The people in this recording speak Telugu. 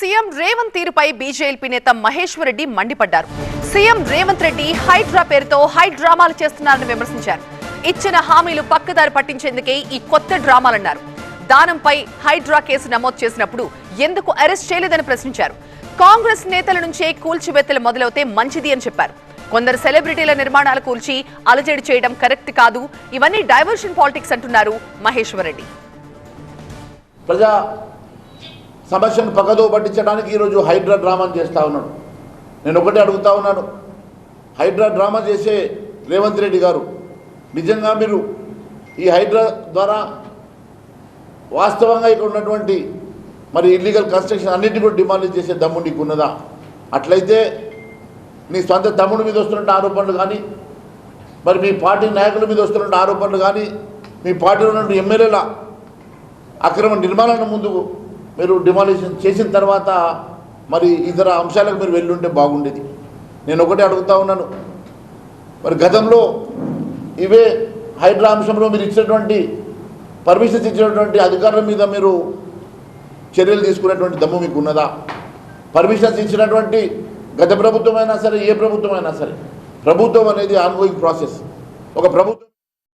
సీఎం రేవంత్ తీరుపై బీజేపీ నేత మహేశ్వర్ రెడ్డి మండిపడ్డారు. సీఎం రేవంత్ రెడ్డి హైడ్రా పేరుతో హై డ్రామాలు చేస్తున్నారని విమర్శించారు. ఇచ్చిన హామీలు పక్కదారి పట్టించేందుకే ఈ కొత్త డ్రామాలన్నారు. దానంపై హైడ్రా కేసు నమోదు చేసినప్పుడు ఎందుకు అరెస్ట్ చేయలేదని ప్రశ్నించారు. కాంగ్రెస్ నేతల నుంచే కూల్చివేతలు మొదలవుతే మంచిది అని చెప్పారు. కొందరు సెలబ్రిటీల నిర్మాణాలు కూల్చి అలజడి చేయడం కరెక్ట్ కాదు. ఇవన్నీ డైవర్షన్ పాలిటిక్స్ అంటున్నారు మహేశ్వర్ రెడ్డి. ప్రజా సమస్యను పక్కదో పట్టించడానికి ఈరోజు హైడ్రా డ్రామాను చేస్తూ ఉన్నాడు. నేను ఒకటే అడుగుతా ఉన్నాను. హైడ్రా డ్రామా చేసే రేవంత్ రెడ్డి గారు నిజంగా మీరు ఈ హైడ్రా ద్వారా వాస్తవంగా ఇక్కడ ఉన్నటువంటి మరి ఇల్లీగల్ కన్స్ట్రక్షన్ అన్నింటినీ కూడా డిమాండ్ చేసే దమ్ము నీకు ఉన్నదా అట్లయితే నీ సొంత తమ్ముడి మీద వస్తున్న ఆరోపణలు కానీ మరి మీ పార్టీ నాయకుల మీద వస్తున్న ఆరోపణలు కానీ మీ పార్టీలో ఉన్న ఎమ్మెల్యేల అక్రమ నిర్మాణాలను ముందుకు మీరు డిమాలిషన్ చేసిన తర్వాత మరి ఇతర అంశాలకు మీరు వెళ్ళుంటే బాగుండేది. నేను ఒకటే అడుగుతా ఉన్నాను. మరి గతంలో ఇవే హైడ్రా అంశంలో మీరు ఇచ్చినటువంటి పర్మిషన్స్ ఇచ్చినటువంటి అధికారుల మీద మీరు చర్యలు తీసుకునేటువంటి దమ్ము మీకు ఉన్నదా? పర్మిషన్స్ ఇచ్చినటువంటి గత ప్రభుత్వం అయినా సరే ఏ ప్రభుత్వం అయినా సరే ప్రభుత్వం అనేది ఆన్గోయింగ్ ప్రాసెస్ ఒక ప్రభుత్వం